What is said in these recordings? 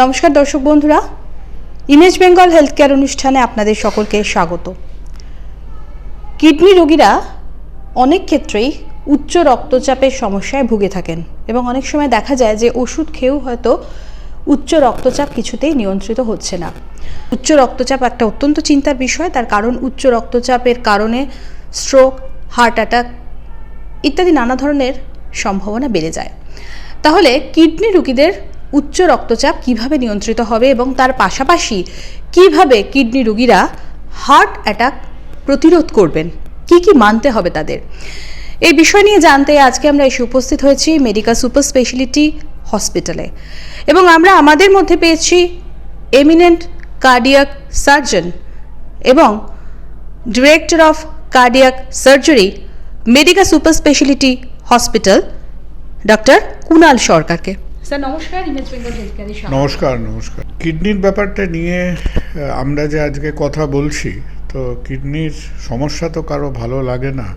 নমস্কার দর্শক বন্ধুরা ইমেজ বেঙ্গল হেলথ কেয়ার অনুষ্ঠানে আপনাদের সকলকে স্বাগত। কিডনি রোগীরা অনেক ক্ষেত্রেই উচ্চ রক্তচাপের সমস্যায় ভুগে থাকেন এবং অনেক সময় দেখা যায় যে ওষুধ খেয়েও হয়তো উচ্চ রক্তচাপ কিছুতেই নিয়ন্ত্রিত হচ্ছে না। উচ্চ রক্তচাপ একটা অত্যন্ত চিন্তার বিষয়, তার কারণ উচ্চ রক্তচাপের কারণে স্ট্রোক হার্ট অ্যাটাক ইত্যাদি নানা ধরনের সম্ভাবনা বেড়ে যায়। তাহলে কিডনি রোগীদের উচ্চ রক্তচাপ কীভাবে নিয়ন্ত্রিত হবে এবং তার পাশাপাশি কীভাবে কিডনি রোগীরা হার্ট অ্যাটাক প্রতিরোধ করবেন? কি কি মানতে হবে তাদের? এই বিষয় নিয়ে জানতে আজকে আমরা এসে উপস্থিত হয়েছি মেডিকেল সুপার স্পেশালিটি হসপিটালে। এবং আমরা আমাদের মধ্যে পেয়েছি এমিনেন্ট কার্ডিয়াক সার্জন এবং director of cardiac surgery Medica super speciality hospital doctor Kunal সরকারকে। নমস্কার নমস্কার কিডনির ব্যাপারটা নিয়ে আমরা যে আজকে কথা বলছি, তো কিডনির সমস্যা তো কারও ভালো লাগে না।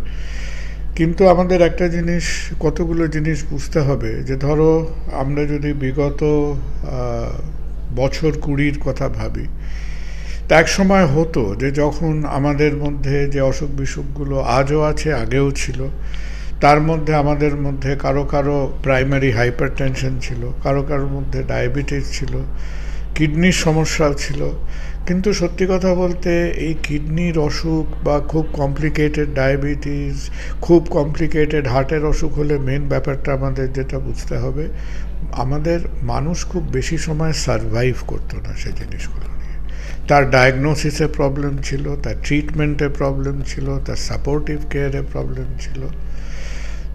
কিন্তু আমাদের একটা জিনিস, কতগুলো জিনিস বুঝতে হবে, যে ধরো, আমরা যদি বিগত বছর কুড়ির কথা ভাবি, তা এক সময় হতো যে যখন আমাদের মধ্যে যে অসুখ বিসুখগুলো আজও আছে, আগেও ছিল তার মধ্যে আমাদের মধ্যে কারও কারও প্রাইমারি হাইপার ছিল, কারও কারোর মধ্যে ডায়াবেটিস ছিল কিডনির সমস্যাও ছিল। কিন্তু সত্যি কথা বলতে এই কিডনির অসুখ বা খুব কমপ্লিকেটেড ডায়াবেটিস খুব কমপ্লিকেটেড হার্টের অসুখ হলে মেন ব্যাপারটা আমাদের যেটা বুঝতে হবে, আমাদের মানুষ খুব বেশি সময় সারভাইভ করতো না সেই জিনিসগুলো নিয়ে। তার ডায়াগনোসিসে প্রবলেম ছিল, তার ট্রিটমেন্টে প্রবলেম ছিল, তার সাপোর্টিভ কেয়ারে প্রবলেম ছিল।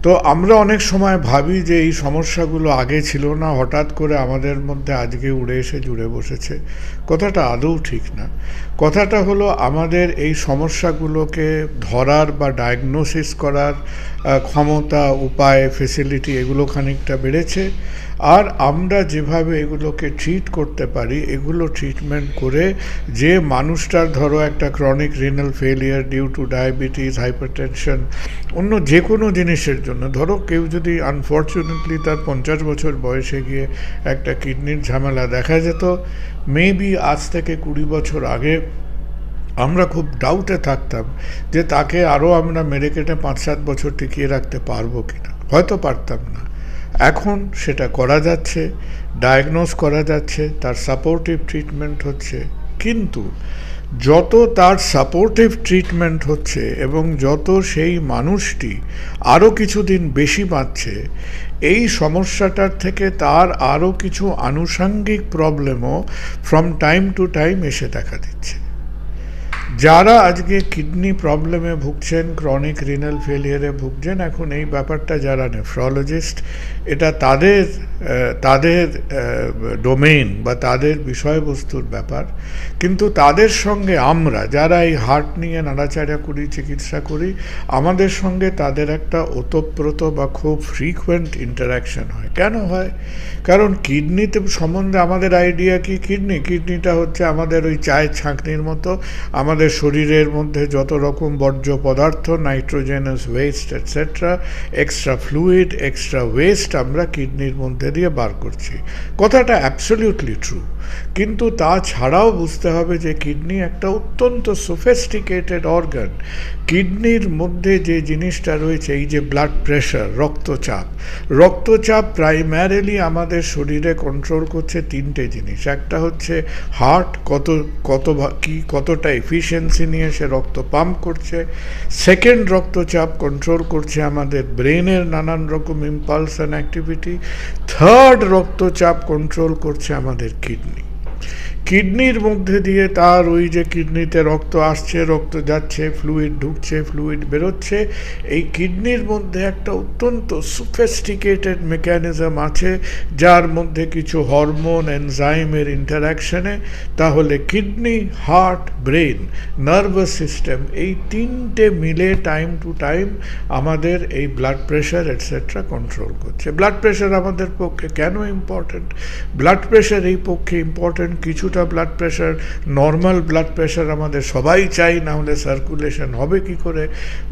তো আমরা অনেক সময় ভাবি যে এই সমস্যাগুলো আগে ছিল না, হঠাৎ করে আমাদের মধ্যে আজকে উড়ে এসে জুড়ে বসেছে। কথাটা আদৌ ঠিক না। কথাটা হলো আমাদের এই সমস্যাগুলোকে ধরার বা ডায়াগনোসিস করার ক্ষমতা, উপায় ফেসিলিটি এগুলো খানিকটা বেড়েছে। আর আমরা যেভাবে এগুলোকে ট্রিট করতে পারি, এগুলো ট্রিটমেন্ট করে যে মানুষটার ধরো একটা chronic renal failure due to diabetes hypertension অন্য যে কোনো জিনিসের জন্য, ধরো কেউ যদি আনফর্চুনেটলি তার পঞ্চাশ বছর বয়সে গিয়ে একটা কিডনির ঝামেলা দেখা যেত মেবি আজ থেকে কুড়ি বছর আগে আমরা খুব ডাউটে থাকতাম যে তাকে আরও আমরা মেরে কেটে পাঁচ সাত বছর টিকিয়ে রাখতে পারব কিনা। হয়তো পারতাম না। এখন সেটা করা যাচ্ছে ডায়াগনোস করা যাচ্ছে, তার সাপোর্টিভ ট্রিটমেন্ট হচ্ছে। কিন্তু যত তার সাপোর্টিভ ট্রিটমেন্ট হচ্ছে এবং যত সেই মানুষটি আরও কিছুদিন বেশি বাঁচছে, এই সমস্যাটার থেকে তার আরও কিছু আনুষাঙ্গিক প্রবলেমও ফ্রম টাইম টু টাইম এসে দেখা দিচ্ছে। যারা আজকে কিডনি প্রবলেমে ভুগছেন ক্রনিক রিনাল ফেলিয়ারে ভুগছেন, এখন এই ব্যাপারটা যারা নেফ্রোলজিস্ট এটা তাদের তাদের ডোমেইন বা তাদের বিষয়বস্তুর ব্যাপার। কিন্তু তাদের সঙ্গে আমরা যারা এই হার্ট নিয়ে নাড়াচাড়া করি, চিকিৎসা করি, আমাদের সঙ্গে তাদের একটা ওতপ্রোত বা খুব ফ্রিকুয়েন্ট ইন্টারাকশন হয়। কেন হয়? কারণ কিডনিতে সম্বন্ধে আমাদের আইডিয়া কি? কিডনি, কিডনিটা হচ্ছে আমাদের ওই চায়ের ছাঁকনির মতো। আমাদের শরীরের মধ্যে যত রকম বর্জ্য পদার্থ nitrogenous waste etcetera extra fluid extra waste আমরা কিডনির মধ্যে দিয়ে বার করছি। কথাটা অ্যাবসলিউটলি ট্রু কিন্তু তাছাড়াও বুঝতে হবে যে কিডনি একটা অত্যন্ত সোফেস্টিকেটেড অর্গান কিডনির মধ্যে যে জিনিসটা রয়েছে, এই যে ব্লাড প্রেশার রক্তচাপ রক্তচাপ প্রাইমারিলি আমাদের শরীরে কন্ট্রোল করছে তিনটে জিনিস। একটা হচ্ছে হার্ট কত কত কি, কতটা এফিসিয়েন্সি নিয়ে সে রক্ত পাম্প করছে। সেকেন্ড রক্তচাপ কন্ট্রোল করছে আমাদের ব্রেনের নানান রকম ইম্পালস অ্যান্ড অ্যাক্টিভিটি থার্ড রক্তচাপ কন্ট্রোল করছে আমাদের কিডনি কিডনির মধ্যে দিয়ে তার ওই যে কিডনিতে রক্ত আসছে, রক্ত যাচ্ছে ফ্লুইড ঢুকছে ফ্লুইড বেরোচ্ছে, এই কিডনির মধ্যে একটা অত্যন্ত সুফেস্টিকেটেড মেকানিজম আছে, যার মধ্যে কিছু হরমোন এনজাইমের ইন্টারাকশনে তাহলে kidney heart brain nervous system এই তিনটে মিলে টাইম টু টাইম আমাদের এই ব্লাড প্রেশার এটসেট্রা কন্ট্রোল করছে। ব্লাড প্রেশার আমাদের পক্ষে কেন ইম্পর্ট্যান্ট ব্লাড প্রেশার এই পক্ষে ইম্পর্ট্যান্ট কিছু কিছুটা blood pressure normal blood pressure আমাদের সবাই চাই, না হলে সার্কুলেশন হবে কি করে?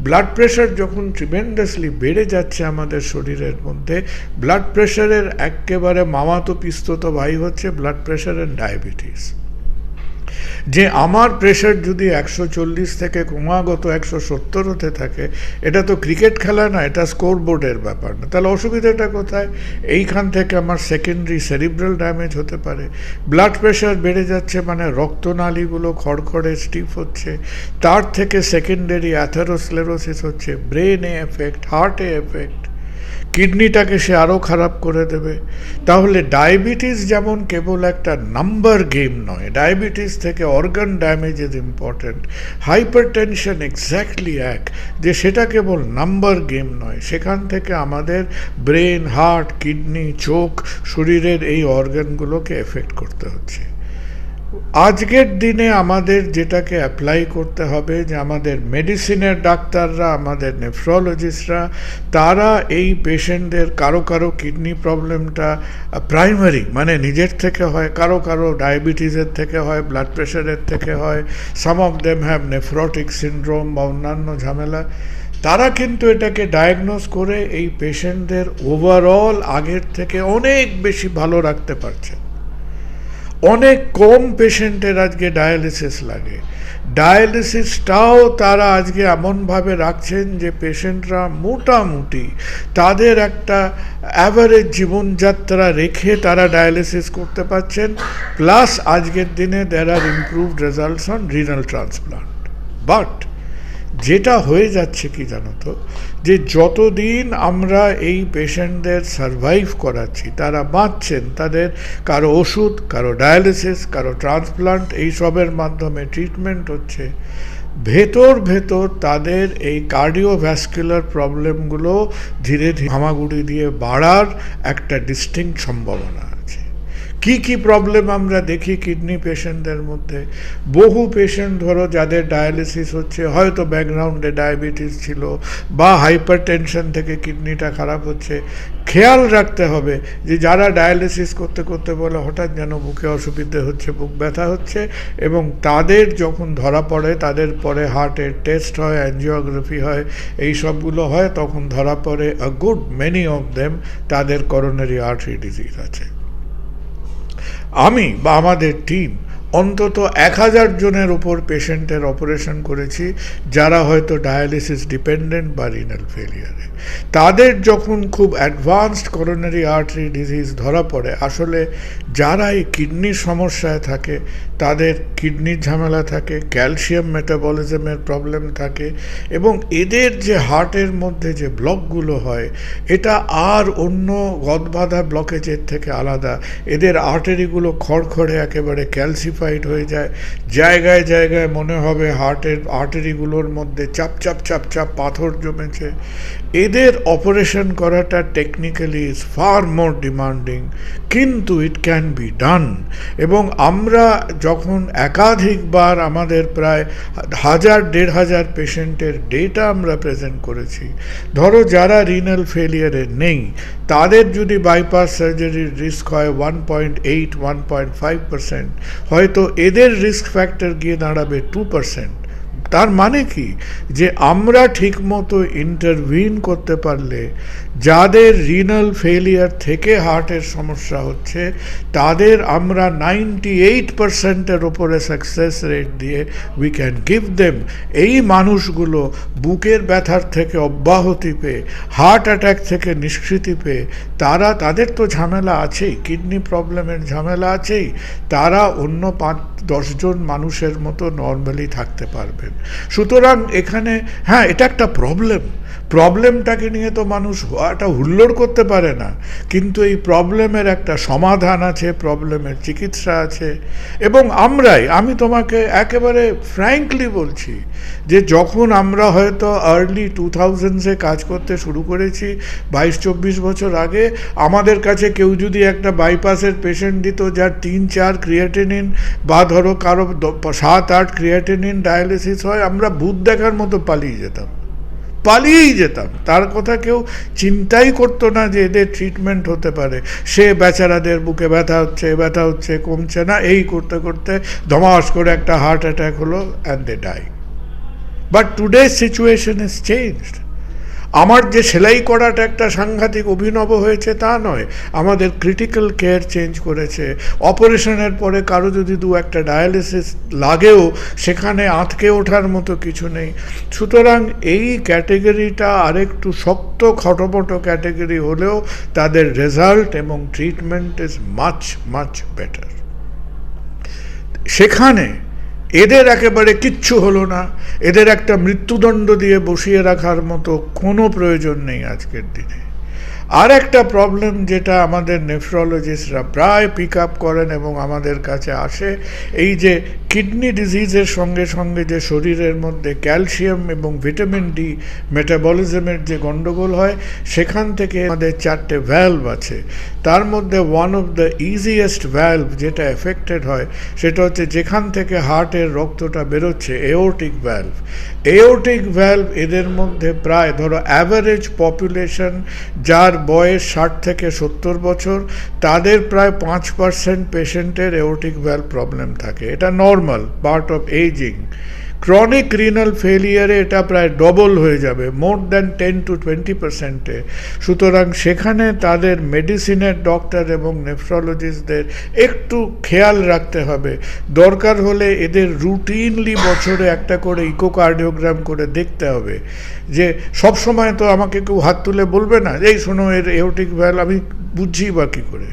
ব্লাড প্রেশার যখন ট্রিমেন্ডাসলি বেড়ে যাচ্ছে আমাদের শরীরের মধ্যে ব্লাড প্রেশারের একেবারে মামাতো পিস্তত ভাই হচ্ছে ব্লাড প্রেশার অ্যান্ড ডায়াবেটিস যে আমার প্রেশার যদি একশো চল্লিশ থেকে ক্রমাগত একশো সত্তর হতে থাকে, এটা তো ক্রিকেট খেলা না, এটা স্কোর বোর্ডের ব্যাপার না। তাহলে অসুবিধাটা কোথায়? এইখান থেকে আমার সেকেন্ডারি সেরিব্রাল ড্যামেজ হতে পারে। ব্লাড প্রেশার বেড়ে যাচ্ছে মানে রক্তনালীগুলো খড়খড়ে স্টিফ হচ্ছে। তার থেকে সেকেন্ডারি অ্যাথারোস্লেরোসিস হচ্ছে ব্রেনে এফেক্ট হার্টে এফেক্ট কিডনিটাকে সে আরও খারাপ করে দেবে। তাহলে ডায়াবেটিস যেমন কেবল একটা নাম্বার গেম নয়, ডায়াবেটিস থেকে organ damage is important. Hypertension exactly এক, যে সেটা কেবল নাম্বার গেম নয়, সেখান থেকে আমাদের ব্রেন, হার্ট, কিডনি, চোখ, শরীরের এই অর্গানগুলোকে এফেক্ট করতে হচ্ছে। আজকের দিনে আমাদের যেটাকে অ্যাপ্লাই করতে হবে যে আমাদের মেডিসিনের ডাক্তাররা, আমাদের নেফ্রোলজিস্টরা তারা এই পেশেন্টদের কারও কারও কিডনি প্রবলেমটা প্রাইমারি মানে নিজের থেকে হয়, কারও কারও ডায়াবেটিসের থেকে হয় ব্লাড প্রেশারের থেকে হয় some of them have nephrotic syndrome বা অন্যান্য ঝামেলা, তারা কিন্তু এটাকে ডায়াগনোজ করে এই পেশেন্টদের ওভারঅল আগের থেকে অনেক বেশি ভালো রাখতে পারছে। অনেক কম পেশেন্টের আজকে ডায়ালিসিস লাগে। ডায়ালিসিসটাও তারা আজকে এমনভাবে রাখছেন যে পেশেন্টরা মোটামুটি তাদের একটা অ্যাভারেজ জীবনযাত্রা রেখে তারা ডায়ালিসিস করতে পারছেন। প্লাস আজকের দিনে there are improved results on renal transplant but যেটা হয়ে যাচ্ছে কি জানো তো? যে যতদিন আমরা এই পেশেন্টদের সারভাইভ করাচ্ছি, তারা বাঁচছেন, তাদের কারও ওষুধ, কারও ডায়ালিসিস, কারও ট্রান্সপ্লান্ট এইসবের মাধ্যমে ট্রিটমেন্ট হচ্ছে, ভেতর ভেতর তাদের এই কার্ডিওভ্যাসকুলার প্রবলেমগুলো ধীরে ধীরে হামাগুড়ি দিয়ে বাড়ার একটা ডিস্টিংক্ট সম্ভাবনা আছে। কি কি প্রবলেম আমরা দেখি কিডনি পেশেন্টদের মধ্যে? বহু পেশেন্ট ধরো যাদের ডায়ালিসিস হচ্ছে, হয়তো ব্যাকগ্রাউন্ডে ডায়াবেটিস ছিল বা হাইপার টেনশন থেকে কিডনিটা খারাপ হচ্ছে। খেয়াল রাখতে হবে যে যারা ডায়ালিসিস করতে করতে বলে, হঠাৎ যেন বুকে অসুবিধে হচ্ছে, বুক ব্যথা হচ্ছে। এবং তাদের যখন ধরা পড়ে, তাদের পরে হার্টের টেস্ট হয় অ্যানজিওগ্রাফি হয়, এই সবগুলো হয়, তখন ধরা পড়ে a good many of them তাদের করোনারি আর্টারি ডিজিজ আছে। আমি বা আমাদের টিম অন্তত এক হাজার জনের ওপর পেশেন্টের অপারেশন করেছি, যারা হয়তো ডায়ালিসিস ডিপেন্ডেন্ট বা রিনাল ফেলিয়ারে তাদের যখন খুব অ্যাডভান্সড করোনারি আর্টারি ডিজিজ ধরা পড়ে, আসলে যারা এই কিডনির সমস্যায় থাকে, তাদের কিডনির ঝামেলা থাকে, ক্যালসিয়াম মেটাবলিজমের প্রবলেম থাকে এবং এদের যে হার্টের মধ্যে যে ব্লকগুলো হয়, এটা আর অন্য গদবাধা ব্লকেজের থেকে আলাদা। এদের আর্টারিগুলো খড়খড়ে একেবারে ক্যালসিফাইড হয়ে যায়। জায়গায় জায়গায় মনে হবে হার্টের আর্টারিগুলোর মধ্যে চাপ চাপ চাপ চাপ পাথর জমেছে। এদের অপারেশন করাটা technically is far more demanding কিন্তু ইট ক্যান বি ডান এবং আমরা যখন একাধিকবার আমাদের প্রায় হাজার, দেড় হাজার পেশেন্টের ডেটা আমরা প্রেজেন্ট করেছি, ধরো যারা রিনাল ফেলিয়ারে নেই, তাদের যদি বাইপাস সার্জারির রিস্ক হয় one point eight one point five percent হয়তো এদের রিস্ক ফ্যাক্টর গিয়ে দাঁড়াবে টু পার্সেন্ট তার মানে কি? যে আমরা ঠিকমতো ইন্টারভিন করতে পারলে যাদের রিনাল ফেলিয়ার থেকে হার্টের সমস্যা হচ্ছে, তাদের আমরা নাইনটি এইট পার্সেন্টের ওপরে সাকসেস রেট দিয়ে উই ক্যান গিভ দেম এই মানুষগুলো বুকের ব্যথার থেকে অব্যাহতি পেয়ে হার্ট অ্যাটাক থেকে নিষ্কৃতি পেয়ে, তারা, তাদের তো ঝামেলা আছেই কিডনি প্রবলেমের ঝামেলা আছেই, তারা অন্য পাঁচ, দশজন মানুষের মতো নর্মালি থাকতে পারবেন। সুতরাং এখানে হ্যাঁ এটা একটা প্রবলেম প্রবলেমটাকে নিয়ে তো মানুষ একটা হুল্লোড় করতে পারে না। কিন্তু এই প্রবলেমের একটা সমাধান আছে প্রবলেমের চিকিৎসা আছে। এবং আমরাই, আমি তোমাকে একেবারে ফ্র্যাঙ্কলি বলছি যে যখন আমরা হয়তো আর্লি টু থাউজেন্ডসে কাজ করতে শুরু করেছি, বাইশ চব্বিশ বছর আগে, আমাদের কাছে কেউ যদি একটা বাইপাসের পেশেন্ট দিত যার তিন, চার ক্রিয়েটেনিন বা ধরো কারও সাত, আট ক্রিয়েটেনিন ডায়ালিসিস হয়, আমরা ভূত দেখার মতো পালিয়ে যেতাম। পালিয়েই যেতাম। তার কথা কেউ চিন্তাই করতো না যে এদের ট্রিটমেন্ট হতে পারে। সে বেচারাদের বুকে ব্যথা হচ্ছে ব্যথা হচ্ছে, কমছে না, এই করতে করতে ধমাস করে একটা হার্ট অ্যাটাক হলো and they die but today situation is changed আমার যে সেলাই করাটা একটা সাংঘাতিক অভিনব হয়েছে তা নয়, আমাদের ক্রিটিক্যাল কেয়ার চেঞ্জ করেছে। অপারেশনের পরে কারও যদি দু একটা ডায়ালিসিস লাগেও, সেখানে আটকে ওঠার মতো কিছু নেই। সুতরাং এই ক্যাটেগরিটা আরেকটু শক্ত খটোমটো ক্যাটেগরি হলেও তাদের রেজাল্ট এবং treatment is much much better সেখানে এদের একেবারে কিচ্ছু হলো না। এদের একটা মৃত্যুদণ্ড দিয়ে বসিয়ে রাখার মতো কোনো প্রয়োজন নেই আজকের দিনে। আর একটা প্রবলেম যেটা আমাদের নেফ্রোলজিস্টরা প্রায় পিক আপ করেন এবং আমাদের কাছে আসে, এই যে কিডনি ডিজিজের সঙ্গে সঙ্গে যে শরীরের মধ্যে ক্যালসিয়াম এবং ভিটামিন ডি মেটাবলিজমের যে গণ্ডগোল হয়, সেখান থেকে আমাদের চারটে ভ্যালভ আছে। তার মধ্যে one of the easiest valve যেটা এফেক্টেড হয়, সেটা হচ্ছে যেখান থেকে হার্টের রক্তটা বেরোচ্ছে এওটিক ভ্যালভ এওটিক ভ্যালভ এদের মধ্যে প্রায় ধরো অ্যাভারেজ পপুলেশন যার বয়স ষাট থেকে সত্তর বছর, তাদের প্রায় পাঁচ পার্সেন্ট পেশেন্টের এওটিক ভ্যাল প্রবলেম থাকে। এটা normal part of ageing chronic renal ফেলিয়ারে এটা প্রায় ডবল হয়ে যাবে more than ten to twenty পার্সেন্টে সুতরাং সেখানে তাদের মেডিসিনের ডক্টর এবং নেফ্রোলজিস্টদের একটু খেয়াল রাখতে হবে। দরকার হলে এদের রুটিনলি বছরে একটা করে ইকোকার্ডিওগ্রাম করে দেখতে হবে। যে সব সময় তো আমাকে কেউ হাত তুলে বলবে না, এই শোনো, এর এওটিক ভ্যাল আমি বুঝছি বা কী করে?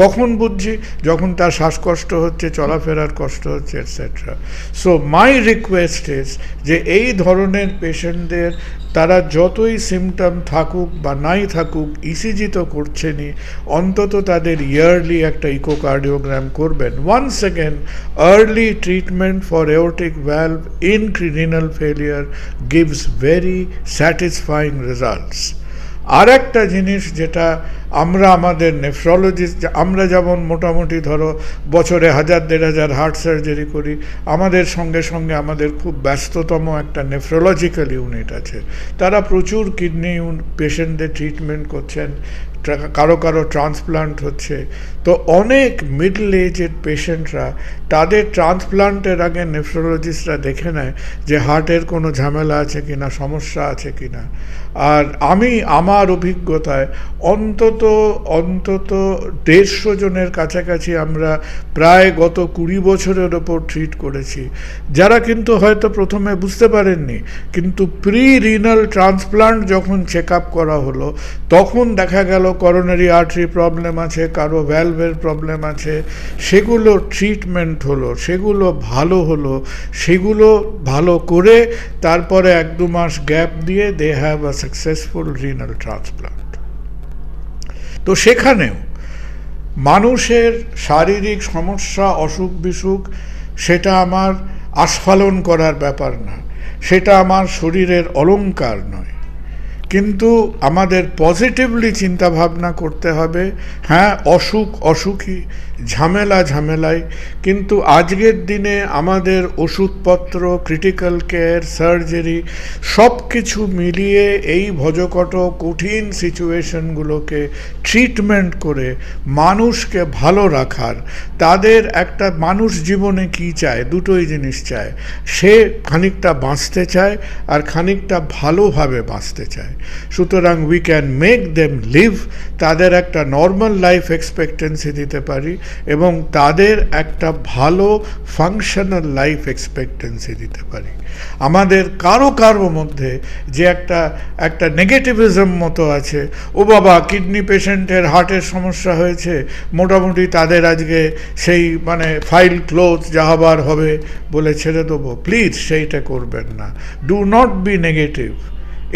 কখন বুঝছি যখন তার শ্বাসকষ্ট হচ্ছে, চলাফেরার কষ্ট হচ্ছে etcetera so my request is যে এই ধরনের পেশেন্টদের তারা যতই সিমটম থাকুক বা নাই থাকুক ইসিজি তো করছেনই, অন্তত তাদের ইয়ারলি একটা ইকোকার্ডিওগ্রাম করবেন। One second early treatment for aortic valve in criminal failure gives very satisfying results আর একটা জিনিস যেটা আমরা আমাদের নেফ্রোলজিস্ট আমরা যেমন মোটামুটি ধরো বছরে হাজার দেড় হাজার হার্ট সার্জারি করি, আমাদের সঙ্গে সঙ্গে আমাদের খুব ব্যস্ততম একটা নেফ্রোলজিক্যাল ইউনিট আছে। তারা প্রচুর কিডনি পেশেন্টদের ট্রিটমেন্ট করছেন। কারও কারও ট্রান্সপ্লান্ট হচ্ছে। তো অনেক মিডল এজেড পেশেন্টরা তাদের ট্রান্সপ্লান্টের আগে নেফ্রোলজিস্টরা দেখে নেয় যে হার্টের কোনো ঝামেলা আছে কিনা, সমস্যা আছে কি না আর আমি আমার অভিজ্ঞতায় অন্তত অন্তত দেড়শো জনের কাছাকাছি আমরা প্রায় গত কুড়ি বছরের ওপর ট্রিট করেছি। যারা কিন্তু হয়তো প্রথমে বুঝতে পারেননি, কিন্তু প্রি রিনাল ট্রান্সপ্লান্ট যখন চেক আপ করা হলো, তখন দেখা গেল করোনারি আর্টারি প্রবলেম আছে, কারও ভ্যালভের প্রবলেম আছে, সেগুলো ট্রিটমেন্ট হলো, সেগুলো ভালো হলো, সেগুলো ভালো করে তারপরে এক দু মাস গ্যাপ দিয়ে they have a successful renal transplant তো সেখানেও মানুষের শারীরিক সমস্যা, অসুখ বিসুখ, সেটা আমার আস্ফালন করার ব্যাপার না, সেটা আমার শরীরের অলঙ্কার নয়। কিন্তু আমাদের পজিটিভলি চিন্তা ভাবনা করতে হবে। হ্যাঁ অসুখ অসুখই ঝামেলা ঝামেলাই। কিন্তু আজকের দিনে আমাদের ওষুধপত্র ক্রিটিক্যাল কেয়ার সার্জারি সব কিছু মিলিয়ে এই ভজকট কঠিন সিচুয়েশনগুলোকে ট্রিটমেন্ট করে মানুষকে ভালো রাখার, তাদের একটা মানুষ জীবনে কি চায়, দুটোই জিনিস চায়। সে খানিকটা বাঁচতে চায় আর খানিকটা ভালোভাবে বাঁচতে চায়। সুতরাং we can make them live তাদের একটা নর্মাল লাইফ এক্সপেক্টেন্সি দিতে পারি। এবং তাদের একটা ভালো ফাংশনাল লাইফ এক্সপেক্টেন্সি দিতে পারি। আমাদের কারও কারও মধ্যে যে একটা একটা নেগেটিভিজম মতো আছে, ও বাবা কিডনি পেশেন্টের হার্টের সমস্যা হয়েছে, মোটামুটি তাদের আজকে সেই মানে ফাইল ক্লোজ যা হবার হবে বলে ছেড়ে দেবো। প্লিজ সেইটা করবেন না। ডু নট বি নেগেটিভ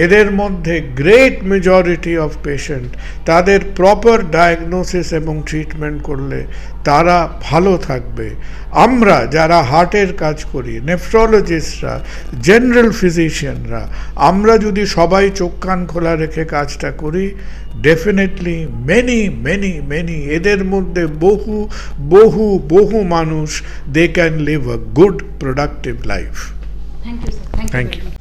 এদের মধ্যে গ্রেট মেজরিটি অফ পেশেন্ট তাদের প্রপার ডায়াগনোসিস এবং ট্রিটমেন্ট করলে তারা ভালো থাকবে। আমরা যারা হার্টের কাজ করি নেফ্রোলজিস্টরা জেনারেল ফিজিশিয়ানরা আমরা যদি সবাই চোখ কান খোলা রেখে কাজটা করি ডেফিনেটলি মেনি মেনি মেনি এদের মধ্যে বহু বহু বহু মানুষ they can live a good productive life thank you thank you